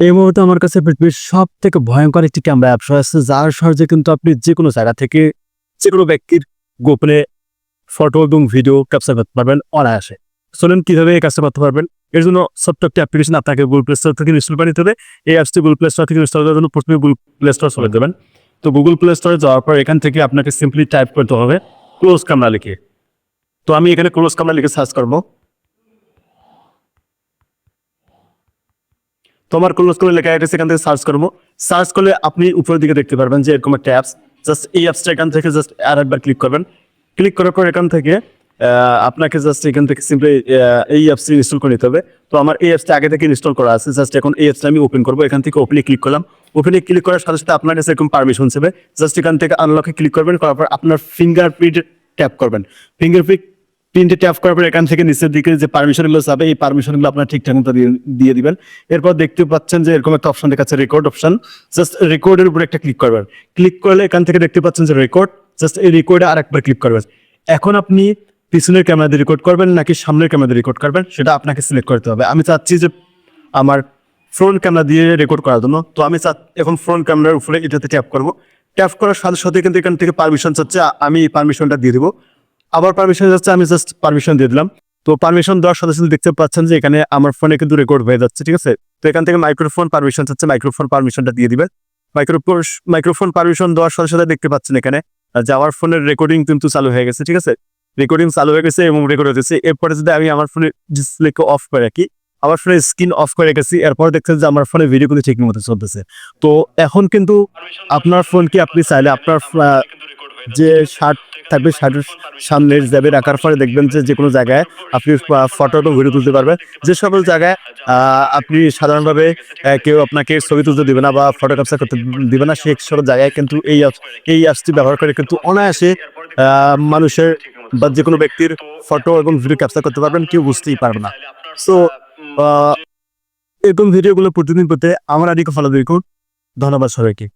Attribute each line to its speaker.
Speaker 1: এই মুহূর্তে আমার কাছে পৃথিবীর সব থেকে ভয়ঙ্কর একটি ক্যামেরা অ্যাপস আছে, যার সাহায্যে কিন্তু আপনি যে কোনো জায়গা থেকে যে কোনো ব্যক্তির গোপনে ফটো এবং ভিডিও ক্যাপচার করতে পারবেন অনায়াসে। চলুন কীভাবে এই কাজটা করতে পারবেন? এর জন্য ছোট্ট একটি অ্যাপ্লিকেশন আপনাকে গুগল প্লে স্টোর থেকে ইনস্টল করে নিতে হবে। এই অ্যাপসটি গুগল প্লে স্টোর থেকে ইনস্টল করার জন্য প্রথমে গুগল প্লে স্টোর চলে দেবেন তো গুগল প্লে স্টোরে যাওয়ার পর এখান থেকে আপনাকে সিম্পলি টাইপ করতে হবে ক্লোজ ক্যামেরা লিখে। তো আমি এখানে ক্লোজ ক্যামেরা লিখে সার্চ করব। তোমার ক্লোজ করে লেখা এটা সেখান থেকে সার্চ করব। সার্চ করলে আপনি উপরের দিকে দেখতে পারবেন যে এরকম একটা অ্যাপস জাস্ট এই অ্যাপসটা এখান থেকে জাস্ট আর একবার ক্লিক করবেন। ক্লিক করার পর এখান থেকে আপনাকে জাস্ট এখান থেকে সিম্পলি এই অ্যাপসটি ইনস্টল করে নিতে হবে। তো আমার এই অ্যাপসটা আগে থেকে ইনস্টল করা আছে। জাস্ট এখন এই অ্যাপসটা আমি ওপেন করব। এখান থেকে ওপেনে ক্লিক করলাম। ওপেনে ক্লিক করার সাথে সাথে আপনার কাছে এরকম পারমিশন যাবে জাস্ট এখান থেকে আনলকে ক্লিক করবেন। করার পর আপনার ফিঙ্গারপ্রিন্ট ট্যাপ করবেন। ফিঙ্গারপ্রিন্ট প্রিন্টে ট্যাপ করার পর এখান থেকে নিচের দিকে যে পারমিশনগুলো যাবে, এই পারমিশনগুলো আপনার ঠিকঠাক মতো দিয়ে- দিবেন। এরপর দেখতে পাচ্ছেন যে এরকম একটা অপশন দেখাচ্ছে রেকর্ড অপশন জাস্ট রেকর্ডের উপর একটা ক্লিক করবেন। ক্লিক করলে এখান থেকে দেখতে পাচ্ছেন যে রেকর্ড জাস্ট এই রেকর্ডে আরেকবার ক্লিক করবেন। এখন আপনি পিছনের ক্যামেরা দিয়ে রেকর্ড করবেন নাকি সামনের ক্যামেরা দিয়ে রেকর্ড করবেন, সেটা আপনাকে সিলেক্ট করতে হবে। আমি চাচ্ছি যে আমার ফ্রন্ট ক্যামেরা দিয়ে রেকর্ড করার জন্য। তো আমি এখন ফ্রন্ট ক্যামেরার উপরে এটাতে ট্যাপ করব। ট্যাপ করার সাথে সাথে কিন্তু এখান থেকে পারমিশন চাচ্ছে, আমি এই পারমিশনটা দিয়ে দিব। আবার পারমিশন যাচ্ছে, আমি জাস্ট পারমিশন দিয়ে দিলাম। তো পারমিশন দেওয়ার সাথে সাথে দেখতে পাচ্ছেন যে এখানে আমার ফোনে কিন্তু রেকর্ড হয়ে যাচ্ছে, ঠিক আছে? তো এখান থেকে মাইক্রোফোন পারমিশন চাচ্ছে মাইক্রোফোন পারমিশনটা দিয়ে দিবেন। মাইক্রোফোন মাইক্রোফোন পারমিশন দেওয়ার সাথে সাথে দেখতে পাচ্ছেন এখানে, যে আমার ফোনের রেকর্ডিং কিন্তু চালু হয়ে গেছে, ঠিক আছে? রেকর্ডিং চালু হয়ে গেছে এবং রেকর্ড হতেছে এরপরে যদি আমি আমার ফোনের ডিসপ্লেকে অফ করে রাখি, আমার ফোনের স্ক্রিন অফ করে রেখেছি, এরপর দেখছেন যে আমার ফোনে ভিডিও কিন্তু ঠিক মতো চলতেছে। তো এখন কিন্তু আপনার ফোন কি আপনি চাইলে আপনার যে শার্ট থাকবে শার্টের সামনে যাবে রাখার পরে দেখবেন যে যে কোনো জায়গায় আপনি ফটো এবং ভিডিও তুলতে পারবেন। যে সকল জায়গায় আহ, আপনি সাধারণভাবে কেউ আপনাকে ছবি তুলতে দিবে না বা ফটো ক্যাপচার করতে দিবে না সেই সকল জায়গায় কিন্তু এই এই অ্যাপসটি ব্যবহার করে কিন্তু অনায়াসে আহ, মানুষের বা যে কোনো ব্যক্তির ফটো এবং ভিডিও ক্যাপচার করতে পারবেন কেউ বুঝতেই পারবে না। সো এরকম ভিডিওগুলো প্রতিদিন পেতে আমার আদিকে ফলো দেখুন ধন্যবাদ সবাইকে।